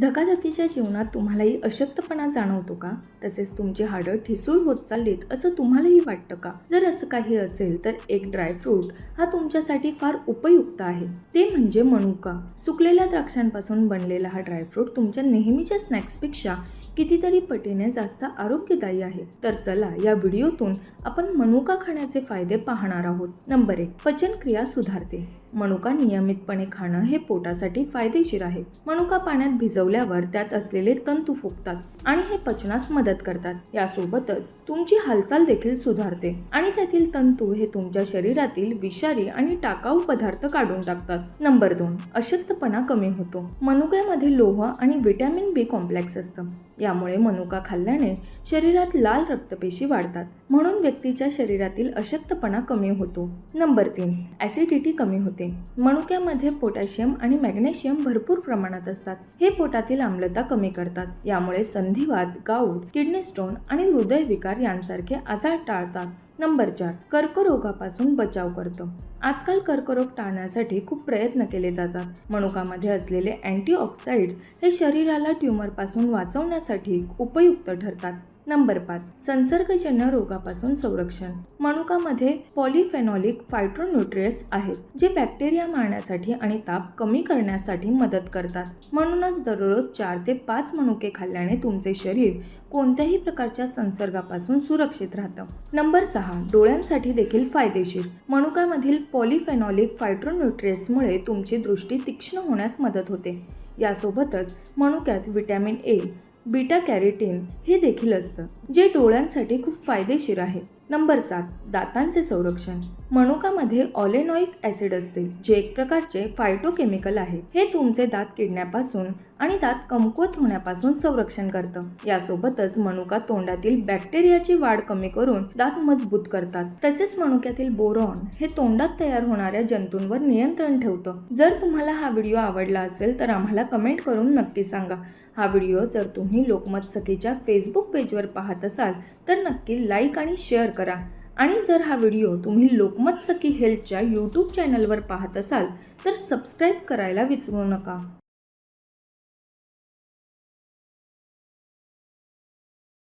धकाधकीच्या जीवनात तुम्हालाही अशक्तपणा जाणवतो का? तसेच तुमची हाडं ठिसूळ होत चाललीत असं तुम्हालाही वाटतं का? जर असं काही असेल तर एक ड्रायफ्रूट हा तुमच्यासाठी फार उपयुक्त आहे. ते म्हणजे मनुका. सुकलेल्या द्राक्षांपासून बनलेला हा ड्रायफ्रूट तुमच्या नेहमीच्या स्नॅक्सपेक्षा कितीतरी पटीने जास्त आरोग्यदायी आहे. तर चला या व्हिडिओतून आपण मनुका खाण्याचे फायदे पाहणार आहोत. नंबर एक पचनक्रिया सुधारते. मनुका नियमितपणे खाणं हे पोटासाठी फायदेशीर आहे. मनुका पाण्यात भिजव भिजवल्यावर त्यात असलेले तंतू फुगतात आणि हे पचनास मदत करतात. यासोबतच तुमची हालचाल देखील सुधारते आणि त्यातील तंतू हे तुमच्या शरीरातील विषारी आणि टाकाऊ पदार्थ काढून टाकतात. नंबर दोन अशक्तपणा कमी होतो. मनुक्यामध्ये लोह आणि व्हिटॅमिन बी कॉम्प्लेक्स असतं. यामुळे मनुका खाल्ल्याने शरीरात लाल रक्तपेशी वाढतात. म्हणून व्यक्तीच्या शरीरातील अशक्तपणा कमी होतो. नंबर तीन ॲसिडिटी कमी होते. मनुक्यामध्ये पोटॅशियम आणि मॅग्नेशियम भरपूर प्रमाणात असतात. हे पोटातील आम्लता कमी करतात. यामुळे संधिवात गाऊट किडनी स्टोन आणि हृदयविकार यांसारखे आजार टाळतात. नंबर चार कर्करोगापासून बचाव करतो. आजकाल कर्करोग टाळण्यासाठी खूप प्रयत्न केले जातात. मनुकामध्ये असलेले अँटीऑक्साइड्स हे शरीराला ट्यूमरपासून वाचवण्यासाठी उपयुक्त ठरतात. नंबर पाच संसर्गजन्य रोगापासून संरक्षण. मनुकामध्ये पॉलिफेनॉलिक फायट्रोन्यूट्रियट्स आहेत जे बॅक्टेरिया मारण्यासाठी आणि ताप कमी करण्यासाठी मदत करतात. म्हणूनच दररोज चार ते पाच मनुके खाल्ल्याने तुमचे शरीर कोणत्याही प्रकारच्या संसर्गापासून सुरक्षित राहतं. नंबर सहा डोळ्यांसाठी देखील फायदेशीर. मनुकामधील पॉलिफेनॉलिक फायट्रोन्यूट्रियट्समुळे तुमची दृष्टी तीक्ष्ण होण्यास मदत होते. यासोबतच मनुक्यात व्हिटॅमिन ए बीटा कॅरेटीन हे देखील असतं जे डोळ्यांसाठी खूप फायदेशीर आहे. नंबर सात दातांचे संरक्षण. मनुकामध्ये ऑलेनॉइक ॲसिड असते जे एक प्रकारचे फायटोकेमिकल आहे. हे तुमचे दात किडण्यापासून आणि दात कमकुवत होण्यापासून संरक्षण करतं. यासोबतच मनुका तोंडातील बॅक्टेरियाची वाढ कमी करून दात मजबूत करतात. तसेच मनुक्यातील बोरॉन हे तोंडात तयार होणाऱ्या जंतूंवर नियंत्रण ठेवतं. जर तुम्हाला हा व्हिडिओ आवडला असेल तर आम्हाला कमेंट करून नक्की सांगा. हा व्हिडिओ जर तुम्ही लोकमत सखीच्या फेसबुक पेजवर पाहत असाल तर नक्की लाईक आणि शेअर करा. आणि जर हा व्हिडिओ तुम्ही लोकमत सखी हेल्थच्या यूट्यूब चॅनलवर पाहत असाल तर सबस्क्राईब करायला विसरू नका.